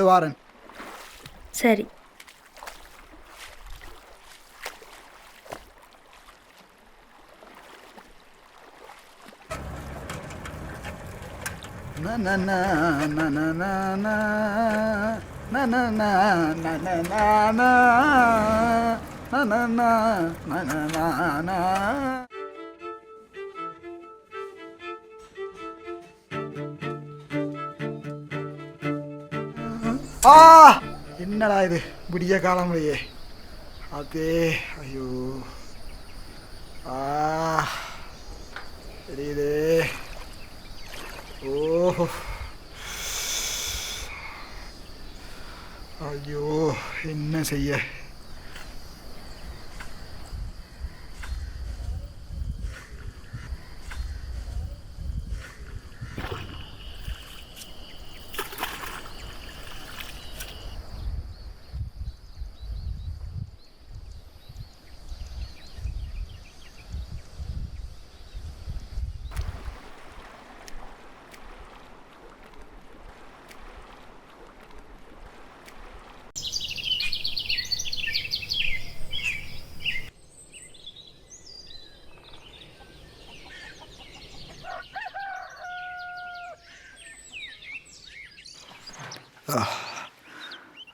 சாப்பிட்டு வாரேன் சரி Na na na na na na ஆ! என்னடா இது? விடிய காலமுறையே அதே ஐயோ. ஆ! தெரியுதே. ஓஹோ. ஐயோ என்ன செய்ய?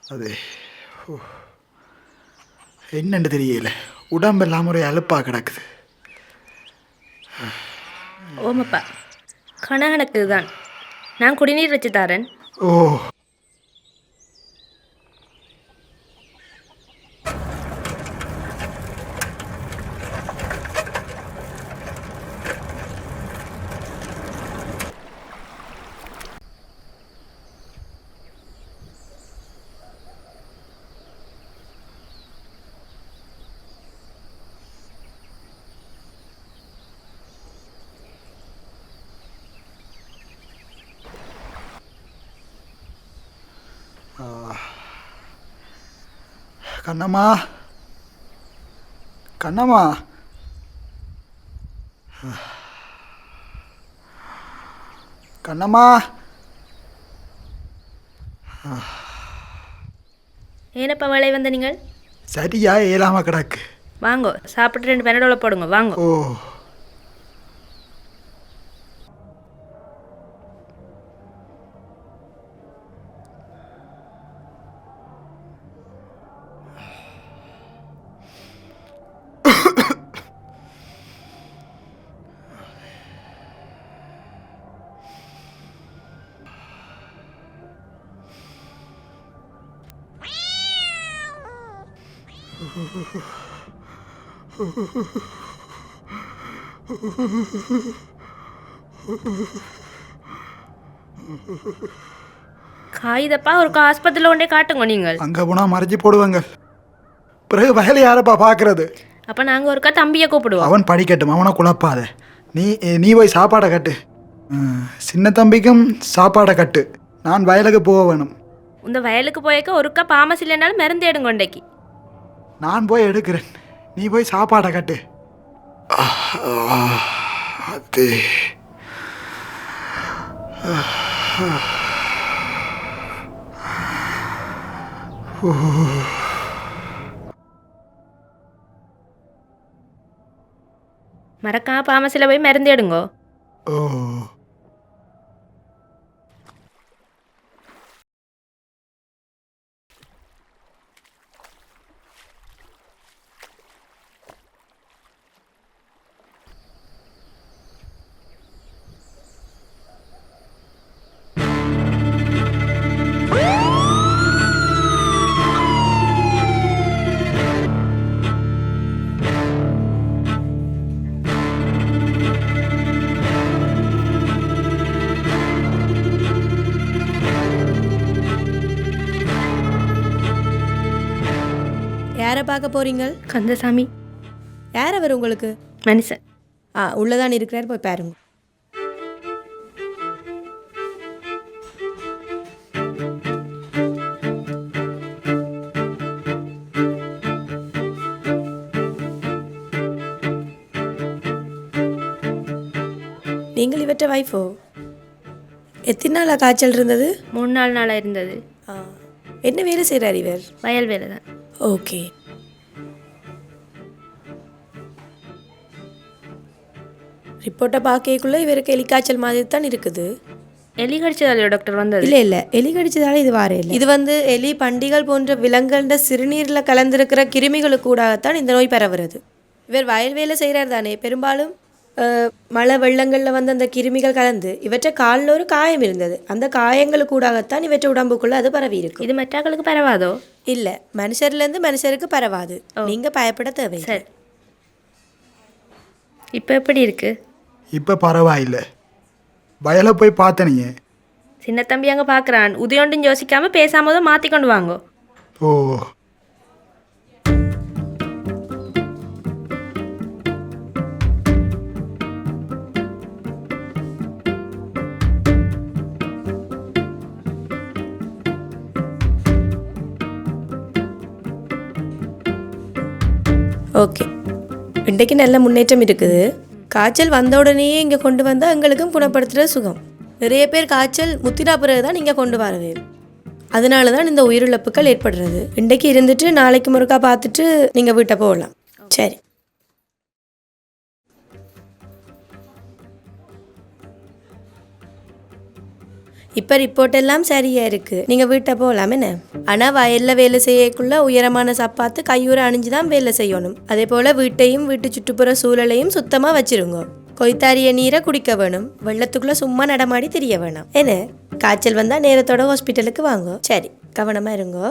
அது. என்னன்னு தெரியல. உடம்பெல்லாம் ஒரு அலுப்பாக கிடக்குது. ஓமப்பா கணகனுக்கு தான் நான் குடிநீர் வச்சு தரேன். ஓ. கண்ணம்மா. கண்ணம்மா. கண்ணம்மா. ஏனப்பா வேலை வந்த நீங்கள்? சரியா ஏலாம கிடக்கு. வாங்கோ சாப்பிட்டு ரெண்டு பெனடோல போடுங்க வாங்கோ. ஓ. காகிதப்பா ஒரு ஆஸ்பத்திரியில் கொண்டே காட்டுங்க நீங்கள். அங்கே போனால் மறைச்சி போடுவாங்க. பிறகு வயலை யாரப்பா பார்க்கறது அப்போ நாங்கள் ஒருக்கா தம்பியை கூப்பிடுவோம். அவன் படிக்கட்டும் அவனை குழப்பாத. நீ நீ போய் சாப்பாடை கட்டு. சின்ன தம்பிக்கும் சாப்பாடை கட்டு. நான் வயலுக்கு போக வேணும். இந்த வயலுக்கு போயக்க ஒருக்கா பாமஸ் இல்லைனாலும் மருந்து எடுங்க கொண்டைக்கு. நான் போய் எடுக்கிறேன். நீ போய் சாப்பாடை கட்டு. அது மறக்காம பாமஸில் போய் மருந்து எடுங்கோ. ஓ. யாரை பார்க்க போறீங்க? கந்தசாமி. யார் அவர் உங்களுக்கு? மனுஷன். ஆ உள்ளதான் இருக்கிறார் போய் பாருங்க. நீங்கள் இவற்றை வைஃபோ எத்தனை நாளாக காய்ச்சல் இருந்தது? மூணு நாலு நாளாக இருந்தது. என்ன வேலை செய்கிறார் இவர்? வயல் வேலை தான் ஓகே. ரிப்போர்ட்டை பார்க்கக்குள்ள இவருக்கு எலிக்காய்ச்சல் மாதிரி தான் இருக்குது. எலி கடிச்சதாலையோ டாக்டர் வந்தது? இல்லை இல்லை. எலி கடிச்சதால இது வார இல்லை. இது வந்து எலி பண்டிகள் போன்ற விலங்குகள சிறுநீரில் கலந்திருக்கிற கிருமிகளுக்கு கூடாகத்தான் இந்த நோய் பரவுறது. இவர் வயல் வேலை செய்கிறார் தானே. பெரும்பாலும் மழை வெள்ளங்களில் வந்து அந்த கிருமிகள் கலந்து இவற்றை காலில் ஒரு காயம் இருந்தது. அந்த காயங்களுக்கு கூடாகத்தான் இவற்றை உடம்புக்குள்ள அது பரவி இருக்கு இது மற்றாக்களுக்கு பரவாதோ? இல்லை. மனுஷர்லேருந்து மனுஷருக்கு பரவாது. நீங்கள் பயப்பட தேவை சரி. இப்போ எப்படி இருக்கு? இப்போ பரவாயில்லை. வயலை போய் பார்த்தனீங்க சின்ன தம்பி அங்கே பார்க்குறான் உதயோண்டும் யோசிக்காம பேசாம தான் மாற்றி கொண்டு வாங்கோ. ஓ. ஓகே. இன்றைக்கு நல்ல முன்னேற்றம் இருக்குது. காய்ச்சல் வந்த உடனேயே இங்கே கொண்டு வந்தால் எங்களுக்கும் குணப்படுத்துகிற சுகம். நிறைய பேர் காய்ச்சல் முத்திரா பிறகு தான் நீங்கள் கொண்டு வரவே. அதனால தான் இந்த உயிரிழப்புகள் ஏற்படுறது. இன்றைக்கு இருந்துட்டு நாளைக்கு முறுக்கா பார்த்துட்டு நீங்கள் வீட்டை போகலாம். சரி. இப்போ ரிப்போர்ட் எல்லாம் சரியா இருக்கு. நீங்க வீட்டை போகலாம் என்ன? ஆனா வயல்ல வேலை செய்யக்குள்ள உயரமான சப்பாத்து கையூற அணிஞ்சு தான் வேலை செய்யணும். அதே போல வீட்டையும் வீட்டு சுற்றுப்புற சூழலையும் சுத்தமா வச்சிருங்க. கொய்த்தாரிய நீரை குடிக்க வேணும். வெள்ளத்துக்குள்ள சும்மா நடமாடி தெரிய வேணாம். என்ன? காய்ச்சல் வந்தா நேரத்தோட ஹாஸ்பிட்டலுக்கு வாங்க. சரி கவனமா இருங்கோ.